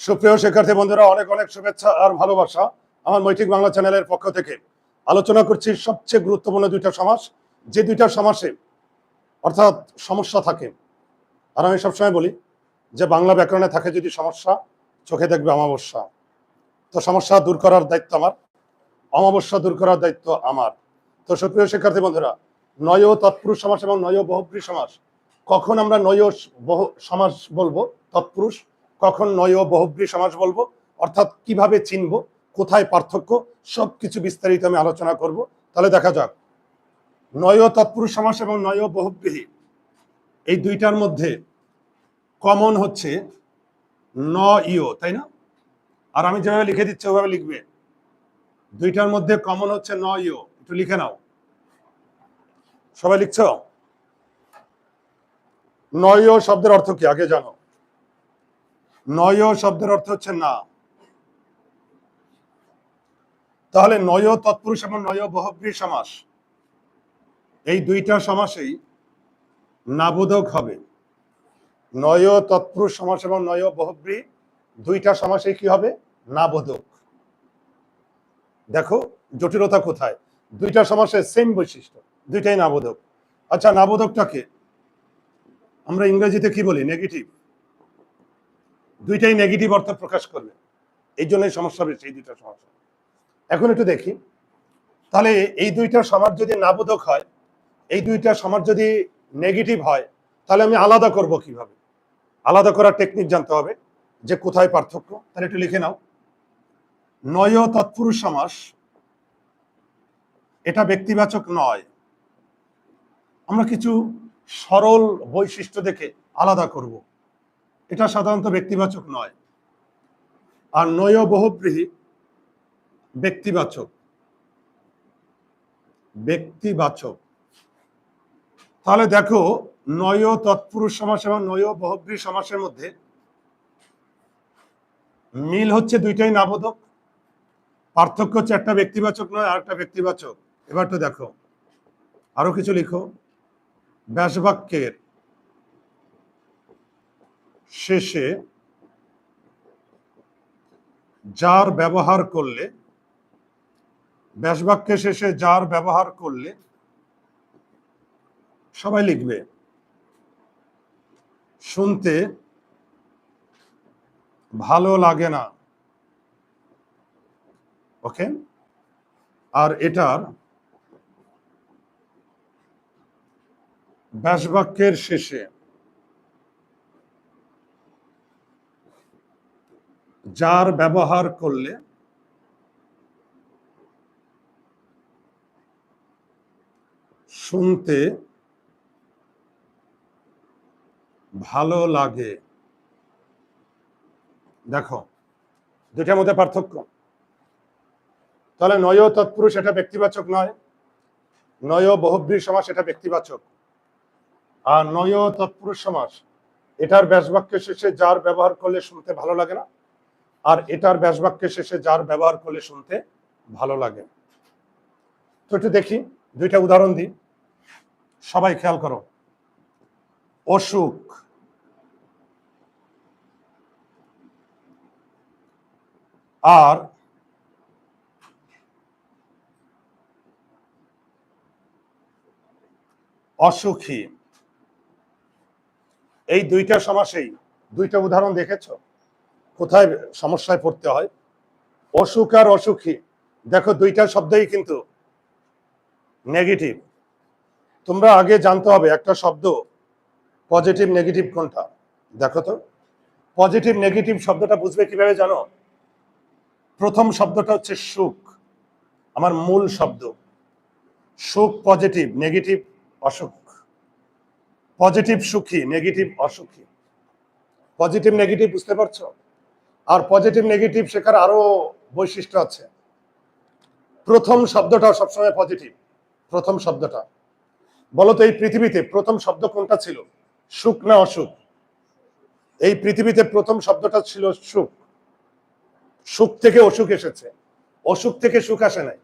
সুপ্রিয় শিক্ষার্থী বন্ধুরা, অনেক অনেক শুভেচ্ছা আর ভালোবাসা আমার মৈত্রিক বাংলা চ্যানেলের পক্ষ থেকে। আলোচনা করছি সবচেয়ে গুরুত্বপূর্ণ দুইটা সমাস। যে দুইটা সমাসে অর্থাৎ সমস্যা থাকে, আর আমি সবসময় বলি যে বাংলা ব্যাকরণে থাকে যদি সমস্যা, চোখে দেখবে অমাবস্যা। তো সমস্যা দূর করার দায়িত্ব আমার, অমাবস্যা দূর করার দায়িত্ব আমার। তো সুপ্রিয় শিক্ষার্থী বন্ধুরা, নয় তৎপুরুষ সমাস এবং নয় বহুব্রী সমাস, কখন আমরা নয় বহু সমাস বলব? তৎপুরুষ কখন নয় বহুব্রী সমাস বলব, অর্থাৎ কীভাবে চিনব, কোথায় পার্থক্য সব কিছু বিস্তারিত আমি আলোচনা করব। তাহলে দেখা যাক। নয় তৎপুরুষ সমাস এবং নয় বহুব্রীহি এই দুইটার মধ্যে কমন হচ্ছে ন ইও তাই না? আর আমি যেভাবে লিখে দিচ্ছি, ওভাবে লিখবে। দুইটার মধ্যে কমন হচ্ছে ন ইও একটু লিখে নাও। সবাই লিখছ? নয় শব্দের অর্থ কি? আগে জানো। নয় শব্দের অর্থ হচ্ছে না। তাহলে নয় তৎপুরুষ এবং নয় বহুব্রী সমাস, এই দুইটা সমাসেই নাবোধক হবে। নয় তৎপুরুষ সমাস এবং নয় বহুব্রী, দুইটা সমাসে কি হবে? নাবোধক। দেখো, জটিলতা কোথায়? দুইটা সমাসের সেম বৈশিষ্ট্য, দুইটাই নাবোধক। আচ্ছা নাবোধকটাকে আমরা ইংরেজিতে কি বলি? নেগেটিভ দুইটাই নেগেটিভ অর্থ প্রকাশ করবে। এই জন্যই সমস্যা বেশি এই দুইটা সমস্যা এখন একটু দেখি। তাহলে এই দুইটা সমাজ যদি নাবোধক হয়, এই দুইটা সমাজ যদি নেগেটিভ হয়, তাহলে আমি আলাদা করব কীভাবে? আলাদা করার টেকনিক জানতে হবে, যে কোথায় পার্থক্য? তাহলে একটু লিখে নাও। নয় তৎপুরুষ সমাস, এটা ব্যক্তিবাচক নয়। আমরা কিছু সরল বৈশিষ্ট্য দেখে আলাদা করব। এটা সাধারণত ব্যক্তিবাচক নয়। আর নয় বহুব্রীহি ব্যক্তিবাচক। ব্যক্তিবাচক। তাহলে দেখো নয় তৎপুরুষ সমাস এবং নয় বহুব্রী সমাসের মধ্যে মিল হচ্ছে দুইটাই নাবোধক। পার্থক্য হচ্ছে একটা ব্যক্তিবাচক নয় আর একটা ব্যক্তিবাচক। এবার তো দেখো, আরও কিছু লিখো। ব্যাসবাক্যের শেষে যার ব্যবহার করলে ব্যাসবাক্যের শেষে যার ব্যবহার করলে সবাই লিখবে, শুনতে ভালো লাগে না। ওকে? আর এটার ব্যাসবাক্যের শেষে যার ব্যবহার করলে শুনতে ভালো লাগে। দেখো দুটার মধ্যে পার্থক্য। তাহলে নয় তৎপুরুষ এটা ব্যক্তিবাচক নয় নয় বহুব্রী সমাস এটা ব্যক্তিবাচক। আর নয় তৎপুরুষ সমাস এটার ব্যাসবাক্যের শেষে যার ব্যবহার করলে শুনতে ভালো লাগে না আর এটার ব্যাসবাক্যের শেষে যার ব্যবহার করলে শুনতে ভালো লাগে। তো একটু দেখি, দুইটা উদাহরণ দিই। সবাই খেয়াল করো। অসুখ। আর অসুখী। এই দুইটা সমাসেই দুইটা উদাহরণ দেখেছ? কোথায় সমস্যায় পড়তে হয়? অসুখ আর অসুখী। দেখো, দুইটা শব্দই কিন্তু নেগেটিভ তোমরা আগে জানতে হবে, একটা শব্দ পজিটিভ নেগেটিভ কোনটা? দেখো তো। পজিটিভ নেগেটিভ শব্দটা বুঝবে কীভাবে জানো? প্রথম শব্দটা হচ্ছে সুখ। আমার মূল শব্দ। সুখ পজিটিভ নেগেটিভ অসুখ। পজিটিভ সুখী নেগেটিভ অসুখী। পজিটিভ নেগেটিভ বুঝতে পারছ? আর পজিটিভ নেগেটিভ শেখার আরও বৈশিষ্ট্য আছে। প্রথম শব্দটা সবসময় পজিটিভ প্রথম শব্দটা। বলতো এই পৃথিবীতে প্রথম শব্দ কোনটা ছিল? সুখ না অসুখ? এই পৃথিবীতে প্রথম শব্দটা ছিল সুখ। সুখ থেকে অসুখ এসেছে। অসুখ থেকে সুখ আসে নাই।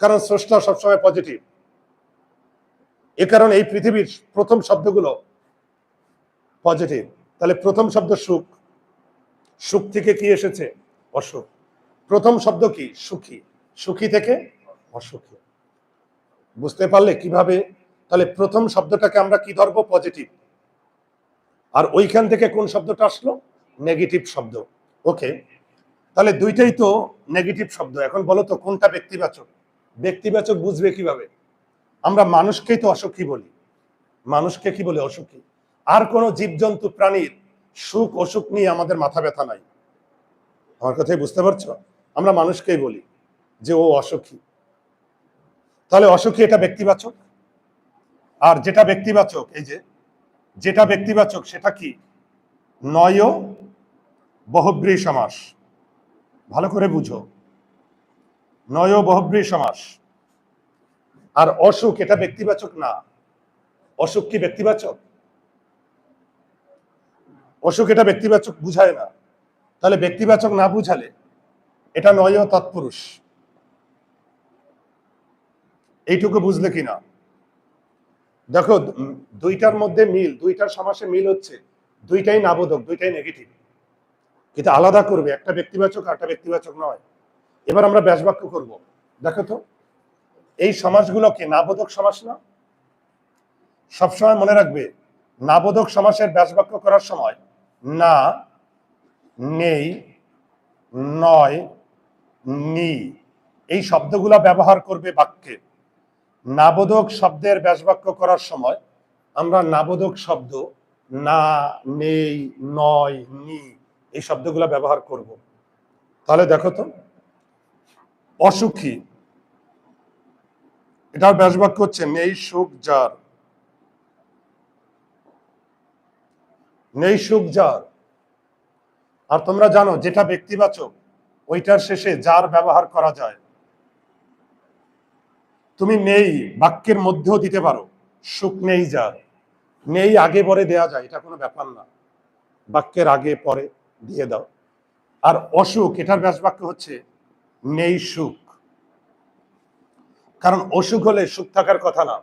কারণ স্রষ্টা সবসময় পজিটিভ এ কারণে এই পৃথিবীর প্রথম শব্দগুলো পজিটিভ তাহলে প্রথম শব্দ সুখ সুখ থেকে কি এসেছে? অসুখ। প্রথম শব্দ কি? সুখী। সুখী থেকে অসুখী। বুঝতে পারলে কীভাবে? তাহলে প্রথম শব্দটাকে আমরা কি ধরবো? পজিটিভ। আর ওইখান থেকে কোন শব্দটা আসলো? নেগেটিভ শব্দ। ওকে। তাহলে দুইটাই তো নেগেটিভ শব্দ। এখন বলো তো, কোনটা ব্যক্তিবাচক? ব্যক্তিবাচক বুঝবে কীভাবে? আমরা মানুষকেই তো অসুখী বলি। মানুষকে কি বলে? অসুখী। আর কোনো জীবজন্তু, প্রাণীর সুখ, অসুখ নিয়ে আমাদের মাথা ব্যথা নাই। আমার কথাই বুঝতে পারছ? আমরা মানুষকেই বলি যে ও অসুখী। তাহলে অসুখী এটা ব্যক্তিবাচক? আর যেটা ব্যক্তিবাচক, এই যে, যেটা ব্যক্তিবাচক সেটা কি? নয় বহুব্রী সমাস। ভালো করে বুঝো। নয় বহুব্রী সমাস। আর অসুখ এটা ব্যক্তিবাচক না? অসুখ কি ব্যক্তিবাচক? অসুখ এটা ব্যক্তিবাচক বুঝায় না। তাহলে ব্যক্তিবাচক না বুঝালে এটা নয় তৎপুরুষ। এইটুকু বুঝলে কিনা দেখো দুইটার মধ্যে মিল, দুইটার সমাসে মিল হচ্ছে, দুইটাই নাবোধক, দুইটাই নেগেটিভ কিন্তু আলাদা করবে, একটা ব্যক্তিবাচক একটা ব্যক্তিবাচক নয়। এবার আমরা ব্যাসবাক্য করব। দেখো তো, এই সমাসগুলোকে নাবোধক সমাস না? সবসময় মনে রাখবে, নাবোধক সমাসের ব্যাসবাক্য করার সময় না, নেই, নয়, নি। এই শব্দগুলো ব্যবহার করবে বাক্যে। নাবোধক শব্দের ব্যাসবাক্য করার সময় আমরা নাবোধক শব্দ না, নেই, নয়, নি এই শব্দগুলো ব্যবহার করব। তাহলে দেখো তো, অসুখী, এটার ব্যাসবাক্য হচ্ছে নেই, সুখ যার নেই সুখ যার। আর তোমরা জানো, যেটা ব্যক্তিবাচক, ওইটার শেষে যার ব্যবহার করা যায়। তুমি নেই, বাক্যের মধ্যেও দিতে পারো, সুখ নেই যার। নেই আগে পরে দেয়া যায়, এটা কোনো ব্যাপার না। বাক্যের আগে পরে দিয়ে দাও। আর অসুখ, এটার ব্যাস বাক্য হচ্ছে, নেই সুখ। কারণ অসুখ হলে সুখ থাকার কথা না।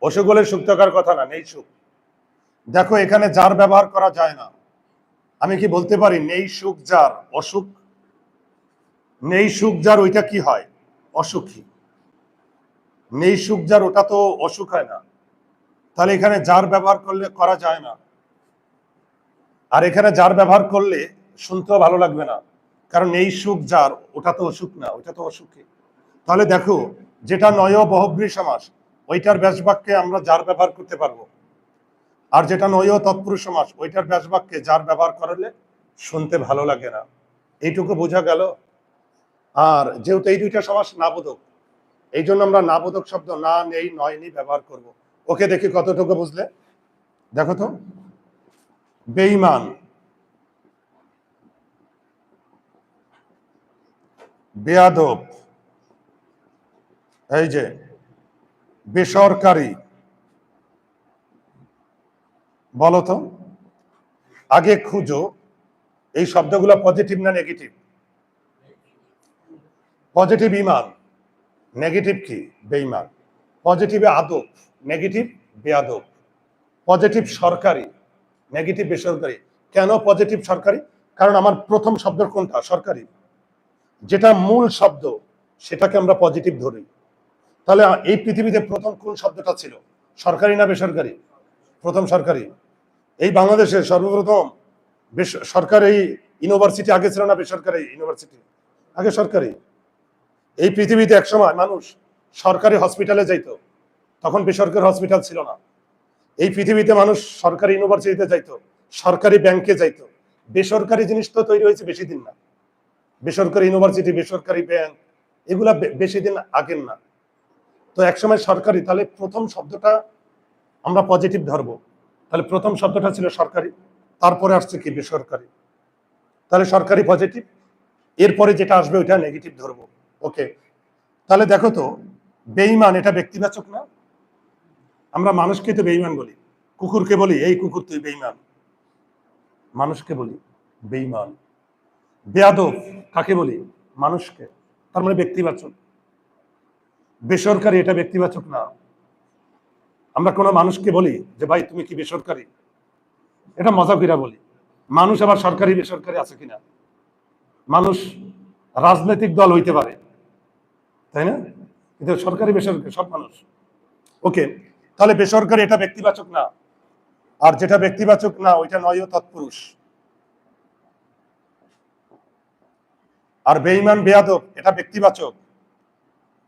অসুখ হলে সুখ থাকার কথা না, নেই সুখ। দেখো, এখানে যার ব্যবহার করা যায় না, আমি কি বলতে পারি, নেই সুখ যার অসুখ? নেই সুখ যার, ওইটা কি হয়? অসুখী। নেই সুখ যার, ওটা তো অসুখ হয় না। তাহলে এখানে যার ব্যবহার করলে করা যায় না। আর এখানে যার ব্যবহার করলে শুনতেও ভালো লাগবে না। কারণ এই সুখ যার, ওটা তো অসুখ না ওটা তো অসুখী। তাহলে দেখো, যেটা নয় বহুব্রী সমাস, ওইটার ব্যাসবাক্যে আমরা যার ব্যবহার করতে পারব? আর যেটা নয়, তৎপুরুষ সমাস। ওইটার ব্যাসবাক্যে যার ব্যবহার করলে শুনতে ভালো লাগে না। এইটুকু বোঝা গেল? আর যেহেতু এই দুইটা সমাস নাবোধক এই জন্য আমরা নাবোধক শব্দ না নেই, নয় নি ব্যবহার করব। ওকে দেখি কতটুকু বুঝলে? দেখো তো। বেইমান বেয়াদব। এই যে, বেসরকারি। বলো তো? আগে খুঁজো, এই শব্দগুলো পজিটিভ না নেগেটিভ পজিটিভ ইমান নেগেটিভ কি? বেইমান পজিটিভে আদব নেগেটিভ বেয়াদব পজিটিভ সরকারি নেগেটিভ বেসরকারি। কেন পজিটিভ সরকারি? কারণ আমার প্রথম শব্দ কোনটা? সরকারি। যেটা মূল শব্দ, সেটাকে আমরা পজিটিভ ধরি। তাহলে এই পৃথিবীতে প্রথম কোন শব্দটা ছিল? সরকারি না বেসরকারি? প্রথম সরকারি। এই বাংলাদেশে সর্বপ্রথম সরকারি ইউনিভার্সিটি আগে ছিল না বেসরকারি ইউনিভার্সিটি? আগে সরকারি। এই পৃথিবীতে একসময় মানুষ সরকারি হসপিটালে যাইত, তখন বেসরকারি হসপিটাল ছিল না। এই পৃথিবীতে মানুষ সরকারি ইউনিভার্সিটিতে যাইতো, সরকারি ব্যাংকে যাইতো। বেসরকারি জিনিস তো তৈরি হয়েছে বেশি দিন না। বেসরকারি ইউনিভার্সিটি, বেসরকারি ব্যাংক, এগুলা বেশি দিন আগের না। তো একসময় সরকারি, তাহলে প্রথম শব্দটা আমরা পজিটিভ ধরবো। তাহলে প্রথম শব্দটা ছিল সরকারি, তারপরে আসছে কি বেসরকারি? তাহলে সরকারি পজিটিভ এরপরে যেটা আসবে ওইটা নেগেটিভ ধরবো। ওকে তাহলে দেখো তো বেইমান এটা ব্যক্তিবাচক না? আমরা মানুষকে তো বেইমান বলি। কুকুরকে বলি, এই কুকুর, তুই বেইমান মানুষকে বলি বেইমান বেয়াদব কাকে বলি? মানুষকে। তার মানে ব্যক্তিবাচক। বেসরকারি এটা ব্যক্তিবাচক না। আমরা কোনো মানুষকে বলি যে, ভাই, তুমি কি বেসরকারি? এটা মজা কইরা বলি। মানুষ আবার সরকারি, বেসরকারি আছে কিনা? মানুষ রাজনৈতিক দল হইতে পারে। তাই না? কিন্তু সরকারি, বেসরকারি, সব মানুষ। ওকে, তাহলে বেসরকারি এটা ব্যক্তিবাচক না? আর যেটা ব্যক্তিবাচক না, ওইটা নয় তৎপুরুষ। আর বেঈমান, বেয়াদব, এটা ব্যক্তিবাচক।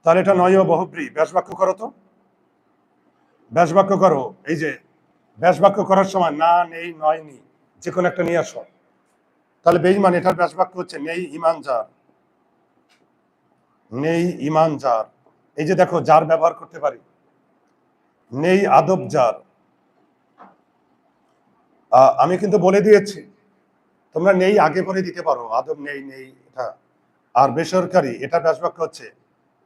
তাহলে এটা নয় বহুব্রী। ব্যাস বাক্য করো তো। ব্যাস বাক্য করো। এই যে ব্যাস বাক্য করার সময় না, নেই, নয়, নি যে কোনো একটা নিয়ে আসো। তাহলে বেঈমান, এটার ব্যাস বাক্য হচ্ছে নেই ইমান যার। নেই ইমান যার। এই যে দেখো, যার ব্যবহার করতে পারি। নেই, আদব, যার। আমি কিন্তু বলে দিয়েছি, তোমরা নেই, আগে পরে দিতে পারো। আদব নেই নেই, এটা। আর বেসরকারি এটা ব্যাস বাক্য হচ্ছে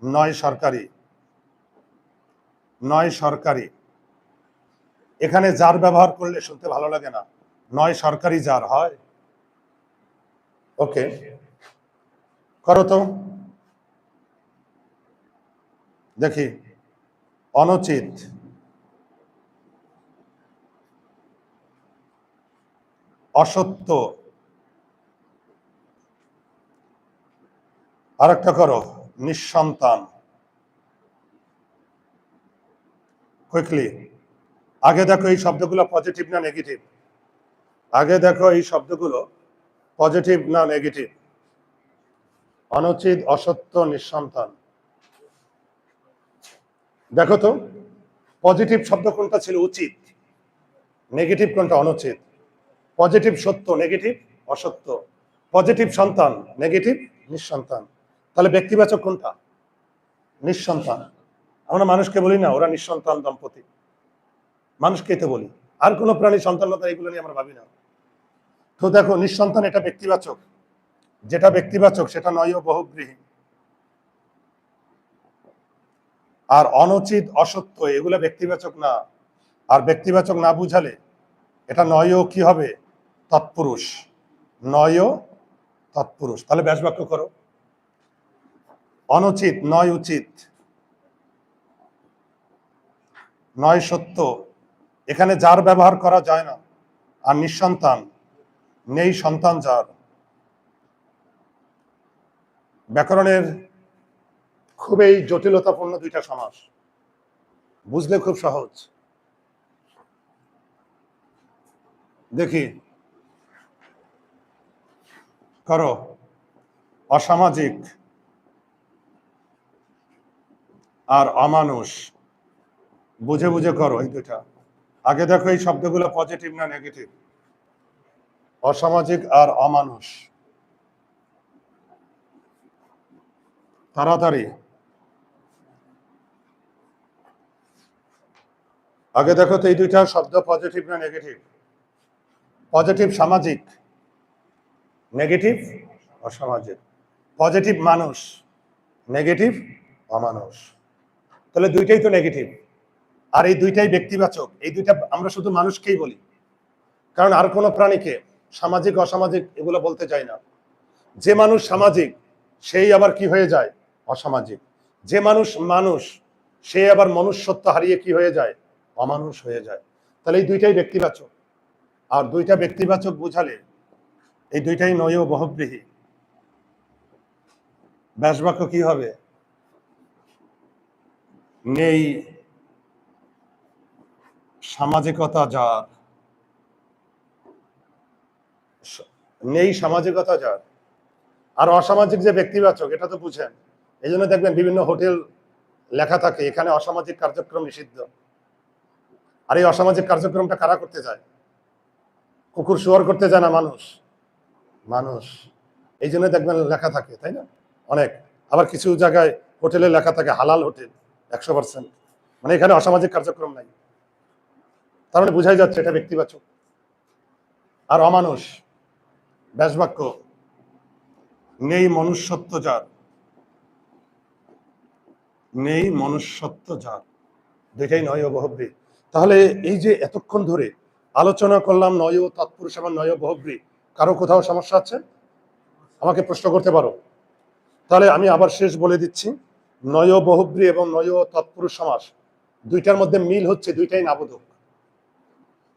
নয় সরকারি। নয় সরকারি। এখানে যার ব্যবহার করলে শুনতে ভালো লাগে না, নয় সরকারি যার হয়। ওকে, করো তো। দেখি, অনুচিত। অসত্য। আরেকটা করো, নিঃসন্তান। কুইকলি আগে দেখো এই শব্দগুলো পজিটিভ না নেগেটিভ আগে দেখো এই শব্দগুলো পজিটিভ না নেগেটিভ অনুচিত, অসত্য, নিঃসন্তান। দেখো তো পজিটিভ শব্দ কোনটা ছিল? উচিত। নেগেটিভ কোনটা? অনুচিত। পজিটিভ সত্য নেগেটিভ অসত্য। পজিটিভ সন্তান নেগেটিভ নিঃসন্তান। তাহলে ব্যক্তিবাচক কোনটা? নিঃসন্তান। আমরা মানুষকে বলি না, ওরা নিঃসন্তান দম্পতি। মানুষকে তো বলি। আর কোনো প্রাণী সন্তানতা এগুলো নিয়ে আমরা ভাবি না। তো দেখো, নিঃসন্তান এটা ব্যক্তিবাচক। যেটা ব্যক্তিবাচক, সেটা নয় বহুগৃহী আর অনুচিত, অসত্য, এগুলো ব্যক্তিবাচক না। আর ব্যক্তিবাচক না বুঝালে এটা নয় কি হবে? তৎপুরুষ। নয় তৎপুরুষ। তাহলে ব্যাস বাক্য করো। অনুচিত, নয় উচিত। নয় সত্য। এখানে যার ব্যবহার করা যায় না, আর নিঃসন্তান, নেই সন্তান যার। ব্যাকরণের খুবই জটিলতাপূর্ণ দুইটা সমাস। বুঝলে খুব সহজ। দেখি। করো। অসামাজিক। আর অমানুষ। বুঝে বুঝে করো এই দুটা। আগে দেখো এই শব্দগুলো পজিটিভ না নেগেটিভ অসামাজিক আর অমানুষ। তাড়াতাড়ি। আগে দেখো তো এই দুইটা শব্দ পজিটিভ না নেগেটিভ পজিটিভ সামাজিক। নেগেটিভ অসামাজিক। পজিটিভ মানুষ। নেগেটিভ অমানুষ। তাহলে দুইটাই তো নেগেটিভ আর এই দুইটাই ব্যক্তিবাচক। এই দুইটা আমরা শুধু মানুষকেই বলি। কারণ আর কোনো প্রাণীকে সামাজিক, অসামাজিক এগুলো বলতে চাই না। যে মানুষ সামাজিক, সেই আবার কি হয়ে যায়? অসামাজিক। যে মানুষ মানুষ, সে আবার মনুষ্যত্ব হারিয়ে কি হয়ে যায়? অমানুষ হয়ে যায়। তাহলে এই দুইটাই ব্যক্তিবাচক। আর দুইটা ব্যক্তিবাচক বুঝালে এই দুইটাই নয় বহুব্রীহী। ব্যাসবাক্য কি হবে? নেই। সামাজিকতা যার। নেই সামাজিকতা যার। আর অসামাজিক যে ব্যক্তিবাচক, এটা তো বুঝেন। এই জন্য দেখবেন বিভিন্ন হোটেল লেখা থাকে, এখানে অসামাজিক কার্যক্রম নিষিদ্ধ। আর এই অসামাজিক কার্যক্রমটা কারা করতে যায় কুকুর শুয়ার করতে যায় না মানুষ? মানুষ। এই জন্য দেখবেন লেখা থাকে, তাই না? অনেক। আবার কিছু জায়গায় হোটেলে লেখা থাকে, হালাল হোটেল, একশো পার্সেন্ট। মানে এখানে অসামাজিক কার্যক্রম নাই। তার মানে বোঝাই যাচ্ছে এটা ব্যক্তিবাচক। আর অমানুষ, ব্যাসবাক্য, নেই মনুষ্যত্ব যার। নেই মনুষ্যত্ব যার। দুইটাই নয় বহব্রী। তাহলে এই যে এতক্ষণ ধরে আলোচনা করলাম নয় তৎপুরুষ এবং নয় বহব্রী, কারও কোথাও সমস্যা আছে? আমাকে প্রশ্ন করতে পারো। তাহলে আমি আবার শেষ বলে দিচ্ছি। নয় বহব্রী এবং নয় তৎপুরুষ সমাস, দুইটার মধ্যে মিল হচ্ছে, দুইটাই নাবোধক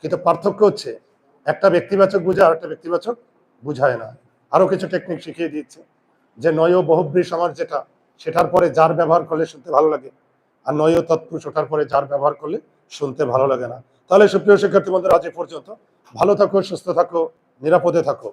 কিন্তু পার্থক্য হচ্ছে, একটা ব্যক্তিবাচক বোঝা আর একটা ব্যক্তিবাচক বুঝায় না। আরও কিছু টেকনিক শিখিয়ে দিচ্ছে যে নয় বহুব্রী আমার যেটা, সেটার পরে যার ব্যবহার করলে শুনতে ভালো লাগে, আর নয় তৎপুরুষ ওঠার পরে যার ব্যবহার করলে শুনতে ভালো লাগে না। তাহলে সুপ্রিয় শিক্ষার্থী বন্ধুরা, আজ পর্যন্ত। ভালো থাকো, সুস্থ থাকো, নিরাপদে থাকো।